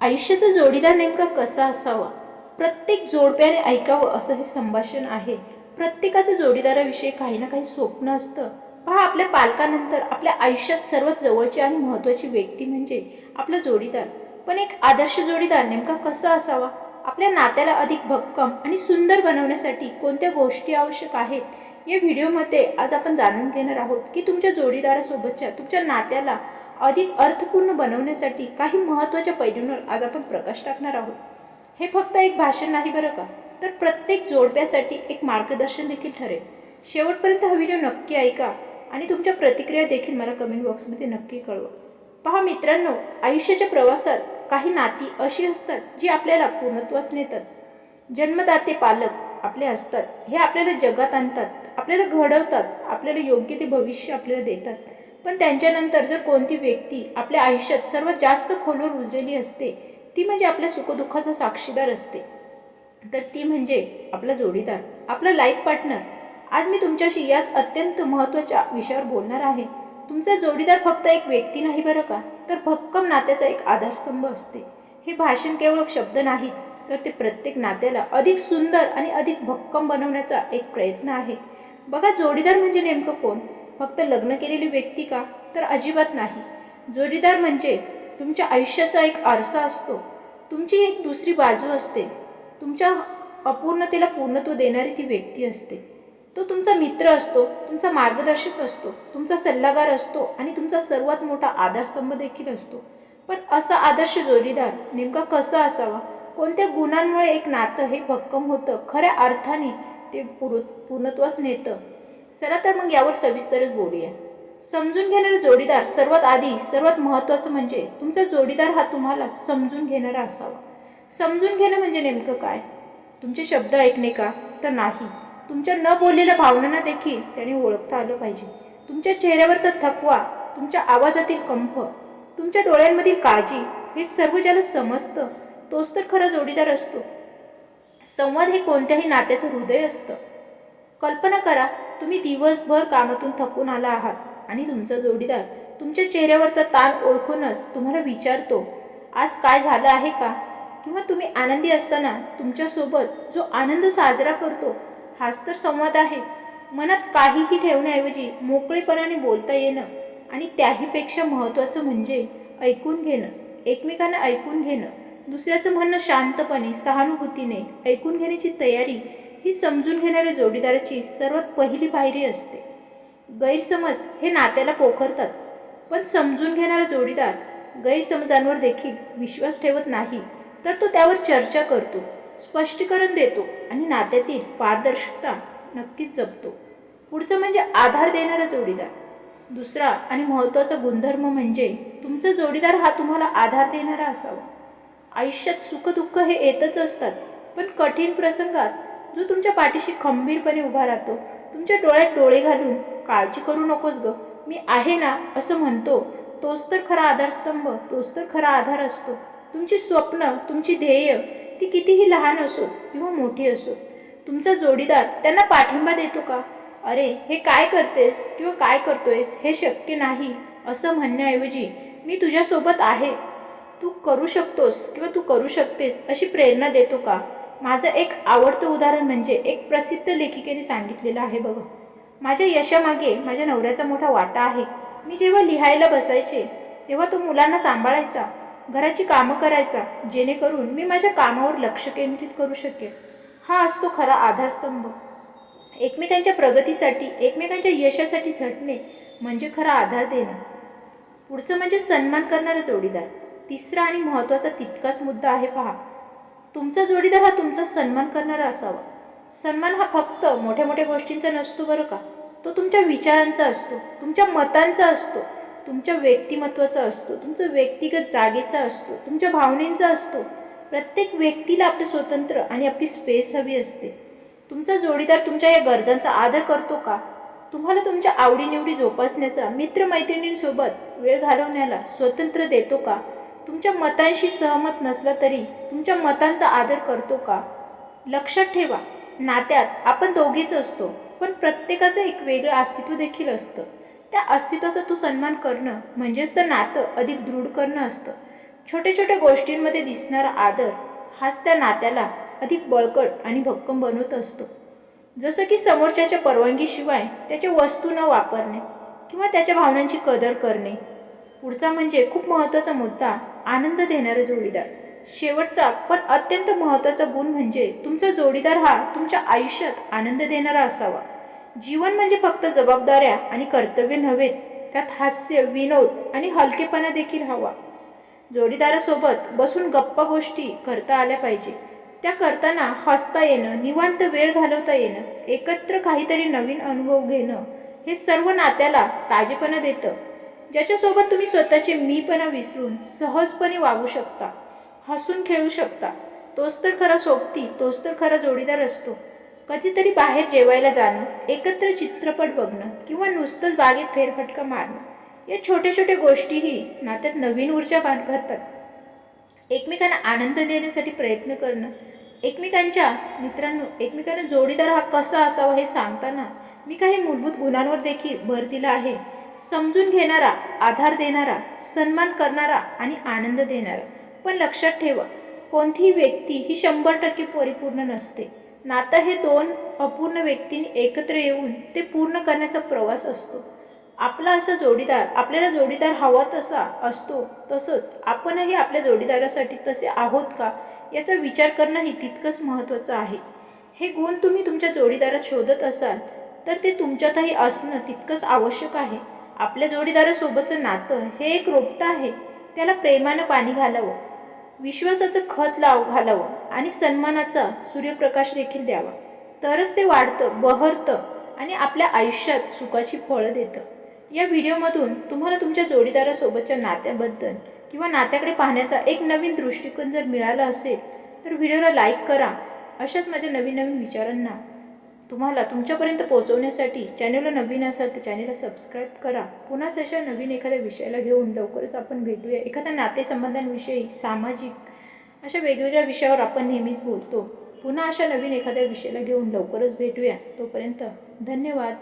आयुष्याचा जोडीदार नेमका कसा असावा? प्रत्येक जोडप्याने ऐकावं असं हे संभाषण आहे. प्रत्येकाचं जोडीदाराविषयी काही ना काही स्वप्न असतं. पहा आपल्या पालकानंतर आपल्या आयुष्यात सर्वात जवळची आणि महत्त्वाची व्यक्ती म्हणजे आपला जोडीदार. पण एक आदर्श जोडीदार नेमका कसा असावा? आपल्या नात्याला अधिक भक्कम आणि सुंदर बनवण्यासाठी कोणत्या गोष्टी आवश्यक आहेत? या व्हिडिओमध्ये आज आपण जाणून घेणार आहोत की तुमच्या जोडीदारासोबतच्या तुमच्या नात्याला अधिक अर्थपूर्ण बनवण्यासाठी काही महत्त्वाच्या पैलूंवर आज आपण प्रकाश टाकणार आहोत. हे फक्त एक भाषण नाही बरं का? तर प्रत्येक जोडप्यासाठी एक मार्गदर्शन देखील ठरेल. शेवटपर्यंत हा व्हिडिओ नक्की ऐका आणि तुमच्या प्रतिक्रिया देखील मला कमेंट बॉक्समध्ये नक्की कळवा. पहा मित्रांनो आयुष्याच्या प्रवासात काही नाती अशी असतात जी आपल्याला पूर्णत्वास नेतात. जन्मदाते पालक आपले असतात. हे आपल्याला जगात आणतात आपल्याला घडवतात आपल्याला योग्य ते भविष्य आपल्याला देतात. पण त्यांच्यानंतर जर कोणती व्यक्ती आपल्या आयुष्यात सर्वात जास्त खोलवर उजलेली असते ती म्हणजे आपल्या सुखदुःखाचा साक्षीदार असते. तर ती म्हणजे आपला जोडीदार आपला लाईफ पार्टनर आज मी तुमच्याशी याच अत्यंत महत्त्वाच्या विषयावर बोलणार आहे. तुमचा जोडीदार फक्त एक व्यक्ती नाही बरं का? तर भक्कम नात्याचा एक आधारस्तंभ असते. हे भाषण केवळ शब्द नाहीत तर ते प्रत्येक नात्याला अधिक सुंदर आणि अधिक भक्कम बनवण्याचा एक प्रयत्न आहे. बघा जोडीदार म्हणजे नेमकं कोण? फक्त लग्न केलेली व्यक्ती का? तर अजिबात नाही. जोडीदार म्हणजे तुमच्या आयुष्याचा एक आरसा असतो. तुमची एक दुसरी बाजू असते. तुमच्या अपूर्णतेला पूर्णत्व देणारी ती व्यक्ती असते. तो तुमचा मित्र असतो तुमचा मार्गदर्शक असतो तुमचा सल्लागार असतो आणि तुमचा सर्वात मोठा आधारस्तंभ देखील असतो. पण असा आदर्श जोडीदार नेमका कसा असावा? कोणत्या गुणांमुळे एक नातं हे भक्कम होतं? खऱ्या अर्थाने ते पूर पूर्णत्वास नेतं. चला तर मग यावर सविस्तरच बोलूया. समजून घेणारा जोडीदार सर्वात आधी सर्वात महत्त्वाचं म्हणजे तुमचा जोडीदार हा तुम्हाला समजून घेणारा असावा. समजून घेणं म्हणजे नेमकं काय? तुमचे शब्द ऐकणे का? तर नाही. तुमच्या न बोललेल्या भावनांना देखील त्याने ओळखता आलं पाहिजे. तुमच्या चेहऱ्यावरचा थकवा तुमच्या आवाजातील कंप तुमच्या डोळ्यांमधील काळजी हे सर्व ज्याला समजतं तोच तर खरा जोडीदार असतो. संवाद हे कोणत्याही नात्याचं हृदय असतं. कल्पना करा तुम्ही दिवसभर कामातून थकून आला आहात आणि तुमचा जोडीदार तुमच्या चेहऱ्यावरचा ताण ओळखूनच तुम्हाला विचारतो आज काय झालं आहे का? किंवा तुम्ही आनंदी असताना तुमच्यासोबत जो आनंद साजरा करतो हाच तर संवाद आहे. मनात काहीही ठेवण्याऐवजी मोकळेपणाने बोलता येणं आणि त्याहीपेक्षा महत्त्वाचं म्हणजे ऐकून घेणं एकमेकांना ऐकून घेणं दुसऱ्याचं म्हणणं शांतपणे सहानुभूतीने ऐकून घेण्याची तयारी ही समजून घेणाऱ्या जोडीदाराची सर्वात पहिली पायरी असते. गैरसमज हे नात्याला पोखरतात पण समजून घेणारा जोडीदार गैरसमजांवर देखील विश्वास ठेवत नाही तर तो त्यावर चर्चा करतो स्पष्टीकरण देतो आणि नात्यातील पारदर्शकता नक्कीच जपतो. पुढचं म्हणजे आधार देणारा जोडीदार. दुसरा आणि महत्त्वाचा गुणधर्म म्हणजे तुमचा जोडीदार हा तुम्हाला आधार देणारा असावा. आयुष्यात सुखदुःख हे येतच असतात पण कठीण प्रसंगात जो तुमच्या पाठीशी खंबीरपणे उभा राहतो. तुमच्या डोळ्यात डोळे घालून काळजी करू नकोस ग. मी आहे ना असं म्हणतो. तोच तर खरा आधारस्तंभ तोच तर खरा आधार असतो. तुमची स्वप्न तुमची ध्येय ती कितीही लहान असो किंवा मोठी असो तुमचा जोडीदार त्यांना पाठिंबा देतो का? अरे हे काय करतेस किंवा काय करतोयस हे शक्य नाही असं म्हणण्याऐवजी मी तुझ्यासोबत आहे. तू करू शकतोस किंवा तू करू शकतेस अशी प्रेरणा देतो का? माझं एक आवडतं उदाहरण म्हणजे एक प्रसिद्ध लेखिकेने सांगितलेलं आहे बघा. माझ्या यशामागे माझ्या नवऱ्याचा मोठा वाटा आहे. मी जेव्हा लिहायला बसायचे तेव्हा तो मुलांना सांभाळायचा घराची कामं करायचा जेणेकरून मी माझ्या कामावर लक्ष केंद्रित करू शकेन. हा असतो खरा आधारस्तंभ. एकमेकांच्या प्रगतीसाठी एकमेकांच्या यशासाठी झटणे म्हणजे खरा आधार देणं. पुढचं म्हणजे सन्मान करणारा जोडीदार. तिसरा आणि महत्त्वाचा तितकाच मुद्दा आहे पहा. तुमचा जोडीदार हा तुमचा सन्मान करणारा असावा. सन्मान हा फक्त मोठ्या मोठ्या गोष्टींचा नसतो बरं का? तो तुमच्या विचारांचा असतो तुमच्या मतांचा असतो तुमच्या व्यक्तिमत्वाचा असतो तुमचं व्यक्तिगत जागेचा असतो तुमच्या भावनेंचा असतो. प्रत्येक व्यक्तीला आपले स्वतंत्र आणि आपली स्पेस हवी असते. तुमचा जोडीदार तुमच्या या गरजांचा आदर करतो का? तुम्हाला तुमच्या आवडीनिवडी जोपासण्याचा मित्रमैत्रिणींसोबत वेळ घालवण्याला स्वतंत्र देतो का? तुमच्या मतांशी सहमत नसलं तरी तुमच्या मतांचा आदर करतो का? लक्षात ठेवा नात्यात आपण दोघेच असतो पण प्रत्येकाचं एक वेगळं अस्तित्व देखील असतं. त्या अस्तित्वाचा तू सन्मान करणं म्हणजेच तर नातं अधिक दृढ करणं असतं. छोट्या छोट्या गोष्टींमध्ये दिसणारा आदर हाच त्या नात्याला अधिक बळकट आणि भक्कम बनवत असतो. जसं की समोरच्याच्या परवानगीशिवाय त्याच्या वस्तू न वापरणे किंवा त्याच्या भावनांची कदर करणे. पुढचा म्हणजे खूप महत्त्वाचा मुद्दा आनंद देणारे जोडीदार. शेवटचा पण अत्यंत महत्त्वाचा गुण म्हणजे तुमचा जोडीदार हा तुमच्या आयुष्यात आनंद देणारा असावा. जीवन म्हणजे फक्त जबाबदाऱ्या आणि कर्तव्य नव्हे त्यात हास्य विनोद आणि हलकेपणा देखील हवा. जोडीदारासोबत बसून गप्पा गोष्टी करता आल्या पाहिजे. त्या करताना हसता येणं निवांत वेळ घालवता येणं एकत्र काहीतरी नवीन अनुभव घेणं हे सर्व नात्याला ताजेपणा देतं. ज्याच्यासोबत तुम्ही स्वतःचे मीपणा विसरून सहजपणे वागू शकता हसून खेळू शकता. तोच तर खरा सोबती तोच तर खरा जोडीदार असतो. कधीतरी बाहेर जेवायला जाणं एकत्र चित्रपट बघणं किंवा नुसतंच बागेत फेरफटका मारणं या छोट्या छोट्या गोष्टीही नात्यात नवीन ऊर्जा भरतात. एकमेकांना आनंद देण्यासाठी प्रयत्न करणं एकमेकांच्या मित्रांनो एकमेकांना जोडीदार हा कसा असावा हे सांगताना मी काही मूलभूत गुणांवर देखील भर दिला आहे. समजून घेणारा आधार देणारा सन्मान करणारा आणि आनंद देणारा. पण लक्षात ठेवा कोणतीही व्यक्ती ही शंभर टक्के परिपूर्ण नसते. नातं हे दोन अपूर्ण व्यक्तींनी एकत्र येऊन ते पूर्ण करण्याचा प्रवास असतो. आपला असा जोडीदार आपल्याला जोडीदार हवा तसा असतो तसंच आपणही आपल्या जोडीदारासाठी तसे आहोत का याचा विचार करणंही तितकंच महत्त्वाचं आहे. हे गुण तुम्ही तुमच्या जोडीदारात शोधत असाल तर ते तुमच्यातही असणं तितकंच आवश्यक आहे. आपल्या जोडीदारासोबतचं नातं हे एक रोपटं आहे. त्याला प्रेमानं पाणी घालावं विश्वासाचं खत लाव घालावं आणि सन्मानाचा सूर्यप्रकाश देखील द्यावा. तरच ते वाढतं बहरतं आणि आपल्या आयुष्यात सुखाची फळं देतं. या व्हिडिओमधून तुम्हाला तुमच्या जोडीदारासोबतच्या नात्याबद्दल किंवा नात्याकडे पाहण्याचा एक नवीन दृष्टिकोन जर मिळाला असेल तर व्हिडिओला लाईक करा. अशाच माझ्या नवीन नवीन विचारांना तुम्हाला तुमच्यापर्यंत पोहोचवण्यासाठी चॅनलला नवीन असाल तर चॅनलला सबस्क्राईब करा. पुन्हाच अशा नवीन एखाद्या विषयाला घेऊन लवकरच आपण भेटूया. एखाद्या नातेसंबंधांविषयी सामाजिक अशा वेगवेगळ्या विषयावर आपण नेहमीच बोलतो. पुन्हा अशा नवीन एखाद्या विषयाला घेऊन लवकरच भेटूया. तोपर्यंत धन्यवाद.